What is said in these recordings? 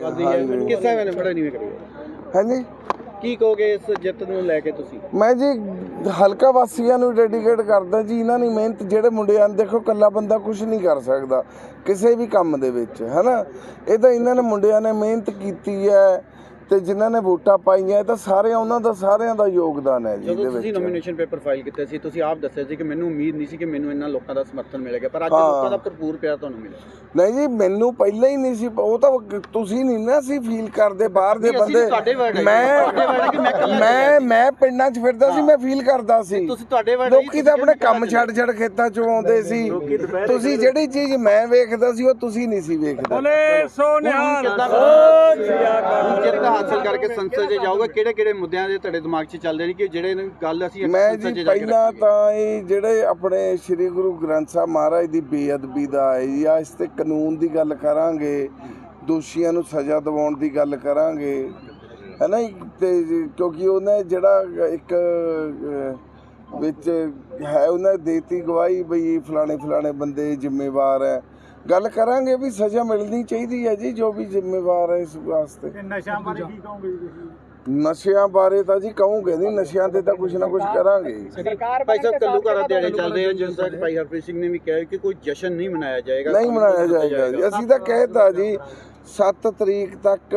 ਵੱਧ ਰਹੀ ਹੈ ਕਿਸ ਤਰ੍ਹਾਂ ਨੇ ਬੜਾ ਨਹੀਂ ਕਰੀ? ਹਾਂਜੀ। ਕੀ ਕਹੋਗੇ ਇਸ ਜਿੱਤ ਨੂੰ ਲੈ ਕੇ ਤੁਸੀਂ? ਮੈਂ ਜੀ ਹਲਕਾ ਵਾਸੀਆਂ ਨੂੰ ਡੈਡੀਕੇਟ ਕਰਦਾ ਜੀ ਇਹਨਾਂ ਦੀ ਮਿਹਨਤ ਜਿਹੜੇ ਮੁੰਡਿਆਂ ਨੇ ਦੇਖੋ ਕੱਲਾ ਬੰਦਾ ਕੁਝ ਨਹੀਂ ਕਰ ਸਕਦਾ ਕਿਸੇ ਵੀ ਕੰਮ ਦੇ ਵਿੱਚ ਹੈਨਾ? ਇਹ ਤਾਂ ਇਹਨਾਂ ਨੇ ਮੁੰਡਿਆਂ ਨੇ ਮਿਹਨਤ ਕੀਤੀ ਹੈ। ਤੇ ਜਿਨ੍ਹਾਂ ਨੇ ਵੋਟਾਂ ਪਾਈਆਂ ਇਹ ਤਾਂ ਸਾਰੇ ਉਹਨਾਂ ਦਾ ਸਾਰਿਆਂ ਦਾ ਯੋਗਦਾਨ ਹੈ ਜੀ ਜਦੋਂ ਤੁਸੀਂ ਵਿੱਚ। ਨੋਮੀਨੇਸ਼ਨ ਪੇਪਰ ਫਾਈਲ ਕੀਤਾ ਸੀ ਤੁਸੀਂ ਆਪ ਦੱਸਿਆ ਸੀ ਕਿ ਮੈਨੂੰ ਉਮੀਦ ਨਹੀਂ ਸੀ ਕਿ ਮੈਨੂੰ ਇੰਨਾ ਲੋਕਾਂ ਦਾ ਸਮਰਥਨ ਮਿਲੇਗਾ ਪਰ ਅੱਜ ਹਾਂ। ਲੋਕਾਂ ਦਾ ਭਰਪੂਰ ਪਿਆਰ ਤੁਹਾਨੂੰ ਮਿਲਿਆ। ਨਹੀਂ ਜੀ ਮੈਨੂੰ ਪਹਿਲਾਂ ਹੀ ਨਹੀਂ ਸੀ ਉਹ ਤਾਂ ਤੁਸੀਂ ਨਹੀਂ ਨਾ ਸੀ ਫੀਲ ਕਰਦੇ ਬਾਹਰ ਦੇ ਨਹੀਂ, ਅਸੀਂ ਬੰਦੇ। ਤੁਹਾਡੇ word ਹੈ, ਮੈਂ ਤੁਹਾਡੇ word ਹੈ ਕਿ ਮੈਂ ਇਕੱਲਾ ਮੈਂ ਮੈਂ ਪਿੰਡਾਂ 'ਚ ਫਿਰਦਾ ਸੀ ਮੈਂ ਫੀਲ ਕਰਦਾ ਸੀ। ਤੁਸੀਂ ਤੁਹਾਡੇ ਜੀ, ਲੋਕੀ ਤਾਂ ਆਪਣੇ ਕੰਮ ਛੱਡ ਛੱਡ ਖੇਤਾਂ 'ਚ ਆਉਂਦੇ ਸੀ। ਤੁਸੀਂ ਜਿਹੜੀ ਚੀਜ਼ ਮੈਂ ਵੇਖਦਾ ਸੀ ਉਹ ਤੁਸੀਂ ਨਹੀਂ ਸੀ ਵੇਖਦੇ। ਜਿੱਤ ਹਾਸਲ ਕਰਕੇ ਸੰਸਦ 'ਚ ਜਾਓਗੇ ਕਿਹੜੇ ਕਿਹੜੇ ਮੁੱਦਿਆਂ ਦੇ ਤੁਹਾਡੇ ਦਿਮਾਗ 'ਚ ਚੱਲਦੇ ਨੇ ਕਿ ਜਿਹੜੇ ਨੇ ਗੱਲ ਅਸੀਂ ਮੈਂ ਜੀ ਪਹਿਲਾਂ? ਤਾਂ ਇਹ ਜਿਹੜੇ ਆਪਣੇ ਸ੍ਰੀ ਗੁਰੂ ਗ੍ਰੰਥ ਸਾਹਿਬ ਮਹਾਰਾਜ ਦੀ ਬੇਅਦਬੀ ਦਾ ਹੈ ਜਾਂ ਇਸ ਤੇ ਕਾਨੂੰਨ ਦੀ ਗੱਲ ਕਰਾਂਗੇ ਦੋਸ਼ੀਆਂ ਨੂੰ ਸਜ਼ਾ ਦਿਵਾਉਣ ਦੀ ਗੱਲ ਕਰਾਂਗੇ ਹੈ ਨਾ? ਤੇ ਕਿਉਂਕਿ ਉਹਨੇ ਜਿਹੜਾ ਇੱਕ ਵਿੱਚ ਹੈ ਉਹਨੇ ਦੇਤੀ ਗਵਾਹੀ ਬਈ ਫਲਾਣੇ ਫਲਾਣੇ ਬੰਦੇ ਜ਼ਿੰਮੇਵਾਰ ਹੈ ਗੱਲ ਕਰਾਂਗੇ ਵੀ ਸਜ਼ਾ ਮਿਲਣੀ ਚਾਹੀਦੀ ਹੈ ਜੀ ਜੋ ਵੀ ਜ਼ਿੰਮੇਵਾਰ ਹੈ ਇਸ ਵਾਸਤੇ। ਨਸ਼ਾ ਬਾਰੇ ਕੀ ਕਹੋਗੇ ਜੀ ਨਸ਼ਿਆਂ ਬਾਰੇ ਤਾਂ ਜੀ ਕਹੂੰਗੇ ਨਹੀਂ ਨਸ਼ਿਆਂ ਤੇ ਤਾਂ ਕੁਝ ਨਾ ਕੁਝ ਕਰਾਂਗੇ। ਸਰਕਾਰ ਭਾਈ ਸਾਹਿਬ ਕੱਲੂ ਘਰਾਂ ਦਿਹਾੜੇ ਚੱਲ ਰਹੇ ਆ ਜਿਸ ਤਰ੍ਹਾਂ ਭਾਈ ਹਰਪ੍ਰੀਤ ਸਿੰਘ ਨੇ ਵੀ ਕਿਹਾ ਕਿ ਕੋਈ ਜਸ਼ਨ ਨਹੀਂ ਮਨਾਇਆ ਜਾਏਗਾ ਨਹੀਂ ਮਨਾਇਆ ਜਾਏਗਾ ਜੀ। ਅਸੀਂ ਤਾਂ ਕਹਿਤਾ ਜੀ 7 ਤਰੀਕ ਤੱਕ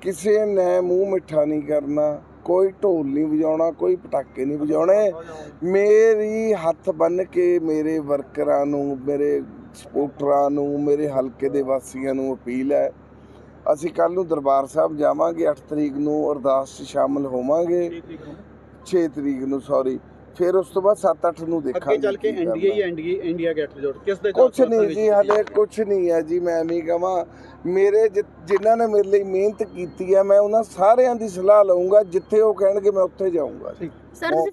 ਕਿਸੇ ਨੇ ਮੂੰਹ ਮਿੱਠਾ ਨਹੀਂ ਕਰਨਾ ਕੋਈ ਢੋਲ ਨਹੀਂ ਵਜਾਉਣਾ ਕੋਈ ਪਟਾਕੇ ਨਹੀਂ ਵਜਾਉਣੇ। ਮੇਰੀ ਹੱਥ ਬੰਨ ਕੇ ਮੇਰੇ ਵਰਕਰਾਂ ਨੂੰ ਮੇਰੇ ਸਪੋਰਟਰਾਂ ਨੂੰ ਮੇਰੇ ਹਲਕੇ ਦੇ ਵਾਸੀਆਂ ਨੂੰ ਅਪੀਲ ਹੈ। ਅਸੀਂ ਕੱਲ ਨੂੰ ਦਰਬਾਰ ਸਾਹਿਬ ਜਾਵਾਂਗੇ 8 ਤਰੀਕ ਨੂੰ ਅਰਦਾਸ 'ਚ ਸ਼ਾਮਲ ਹੋਵਾਂਗੇ। 6 ਤਰੀਕ ਨੂੰ ਸੌਰੀ ਫਿਰ ਉਸ ਤੋਂ ਬਾਅਦ 7-8 ਨੂੰ ਦੇਖਾਂਗੇ ਅੱਗੇ ਚੱਲ ਕੇ ਕੀ ਕਰਨਾ। ਐਨਡੀਏ ਹੀ ਐਨਡੀਏ ਇੰਡੀਆ ਗੈਟਜੋੜ ਕਿਸ ਦੇ ਕੁਛ ਸਮਰਥਨ ਨਹੀਂ ਵਿੱਚ? ਜੀ ਹਲੇ ਕੁਛ ਨਹੀਂ ਹੈ ਜੀ ਮੈਂ ਨਹੀਂ ਕਹਾਂ। ਮੇਰੇ ਜਿਨ੍ਹਾਂ ਨੇ ਮੇਰੇ ਲਈ ਮਿਹਨਤ ਕੀਤੀ ਹੈ ਮੈਂ ਉਹਨਾਂ ਸਾਰਿਆਂ ਦੀ ਸਲਾਹ ਲਵਾਂਗਾ ਜਿੱਥੇ ਉਹ ਕਹਿਣਗੇ ਮੈਂ ਉੱਥੇ ਜਾਊਂਗਾ ਸਰ